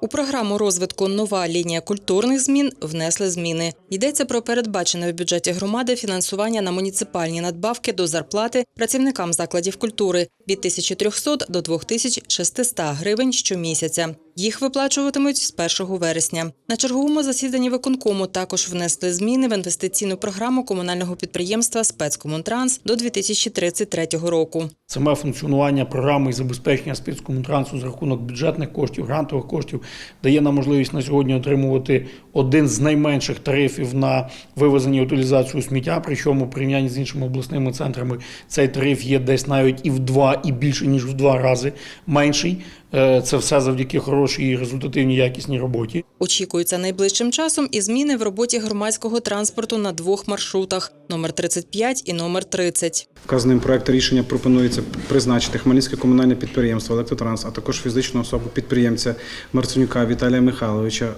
У програму розвитку Нова лінія культурних змін внесли зміни. Йдеться про передбачене в бюджеті громади фінансування на муніципальні надбавки до зарплати працівникам закладів культури від 1300 до 2600 гривень щомісяця. Їх виплачуватимуть з 1 вересня. На черговому засіданні виконкому також внесли зміни в інвестиційну програму комунального підприємства Спецкомунтранс до 2033 року. Саме функціонування програми і забезпечення спецкомунтрансу з рахунок бюджетних коштів, грантових коштів дає нам можливість на сьогодні отримувати один з найменших тарифів на вивезення і утилізацію сміття. Причому порівнянні з іншими обласними центрами цей тариф є десь навіть і в два, і більше ніж в два рази менший. Е, Це все завдяки хорошій результативній якісній роботі. Очікується найближчим часом і зміни в роботі громадського транспорту на двох маршрутах номер 35 і номер 30. Вказаним проект рішення пропонується призначити Хмельницьке комунальне підприємство «Електротранс», а також фізичну особу підприємця Марценюка Віталія Михайловича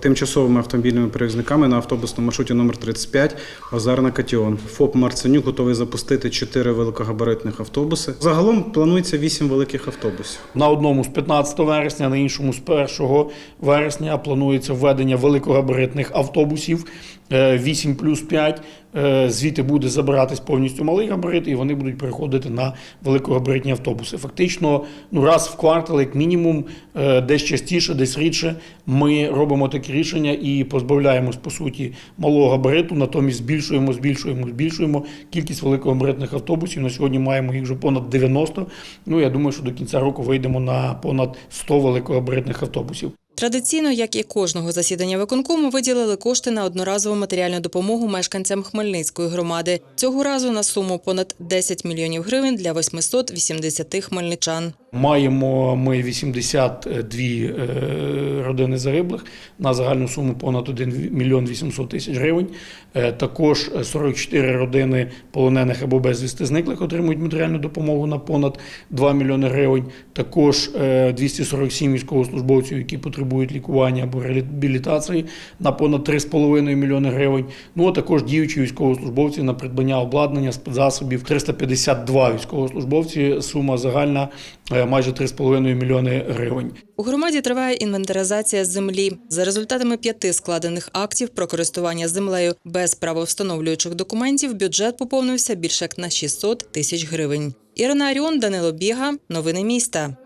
тимчасовими автомобільними перевізниками на автобусному маршруті номер 35 Озарна Катіон. ФОП Марценюк готовий запустити 4 великогабаритних автобуси. Загалом планується 8 великих автобусів. На одному з 15 вересня, на іншому з 1 вересня планується введення великогабаритних автобусів е, 8 плюс 5. Е, Звідти буде забиратись повністю малий габарит, і вони будуть переходити на великогабаритні автобуси. Фактично, ну раз в квартал, як мінімум, е, десь частіше, десь рідше, ми робимо такі рішення і позбавляємось по суті малого габариту, натомість збільшуємо, збільшуємо, збільшуємо кількість великогабаритних автобусів. На сьогодні маємо їх вже понад 90. Ну я думаю, що до кінця року вийдемо на понад 100 великогабаритних автобусів. Традиційно, як і кожного засідання виконкому, виділили кошти на одноразову матеріальну допомогу мешканцям Хмельницької громади. Цього разу на суму понад 10 мільйонів гривень для 880 хмельничан. Маємо ми 82 е, родини загиблих на загальну суму понад 1 мільйон 800 тисяч гривень. Е, Також 44 родини полонених або безвісти зниклих отримують матеріальну допомогу на понад 2 мільйони гривень. Також е, 247 військовослужбовців, які потребують лікування або реабілітації на понад 3,5 мільйони гривень. Ну а також діючі військовослужбовці на придбання обладнання, спецзасобів 352 військовослужбовці. Сума загальна е, майже 3,5 мільйони гривень. У громаді триває інвентаризація землі. За результатами п'яти складених актів про користування землею без правовстановлюючих документів бюджет поповнився більше як на 600 тисяч гривень. Ірина Аріон, Данило Біга. Новини міста.